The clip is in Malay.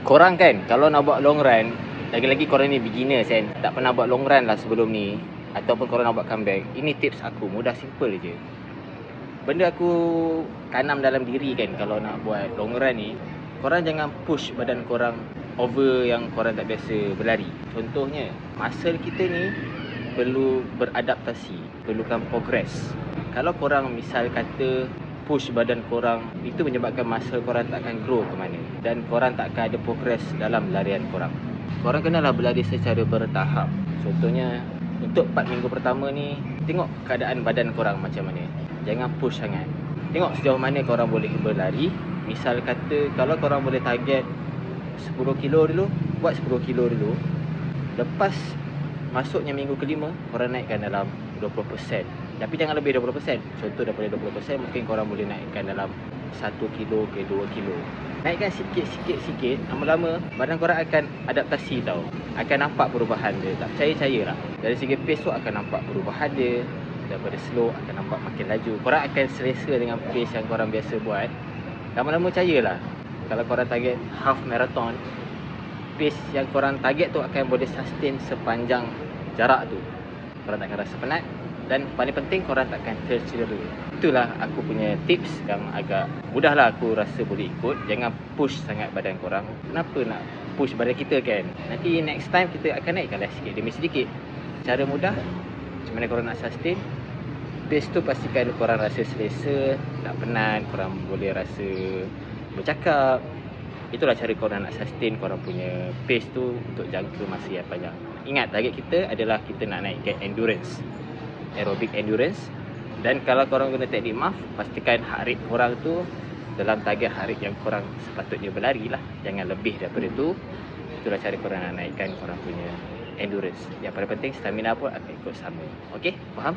korang kan kalau nak buat long run lagi-lagi korang ni beginners kan tak pernah buat long run lah sebelum ni ataupun korang nak buat comeback ini tips aku mudah simple je. Benda aku tanam dalam diri kan kalau nak buat long run ni korang jangan push badan korang over yang korang tak biasa berlari. Contohnya muscle kita ni perlu beradaptasi perlukan progress. Kalau korang misal kata push badan korang itu menyebabkan muscle korang tak akan grow ke mana. Dan korang tak akan ada progress dalam larian korang. Korang kenalah berlari secara bertahap. Contohnya untuk 4 minggu pertama ni tengok keadaan badan korang macam mana. Jangan push sangat. Tengok sejauh mana korang boleh berlari. Misal kata kalau korang boleh target 10 kilo dulu buat 10 kilo dulu. Lepas masuknya minggu kelima korang naikkan dalam 20% tapi jangan lebih 20% contoh daripada 20% mungkin korang boleh naikkan dalam 1 kilo ke 2 kilo. Naikkan sikit sikit sikit. Lama-lama badan korang akan adaptasi tau. Akan nampak perubahan dia. Tak percaya-percaya lah. Dari segi pace tu akan nampak perubahan dia. Daripada slow akan nampak makin laju. Korang akan selesa dengan pace yang korang biasa buat. Lama-lama percayalah kalau korang target half marathon pace yang korang target tu akan boleh sustain sepanjang jarak tu. Korang tak akan rasa penat dan paling penting korang takkan tercedera itulah aku punya tips yang agak mudah lah aku rasa boleh ikut. Jangan push sangat badan korang. Kenapa nak push badan kita kan? Nanti next time kita akan naikkan lah sikit demi sedikit. Cara mudah macam mana korang nak sustain pace tu pastikan korang rasa selesa tak penat korang boleh rasa bercakap. Itulah cara korang nak sustain korang punya pace tu untuk jangka masa yang panjang. Ingat target kita adalah kita nak naikkan endurance aerobic endurance. Dan kalau korang guna teknik MAF pastikan heart rate korang tu dalam target heart rate yang korang sepatutnya berlari lah. Jangan lebih daripada tu. Itulah cara korang nak naikkan korang punya endurance. Yang paling penting stamina pun akan ikut sama. Ok faham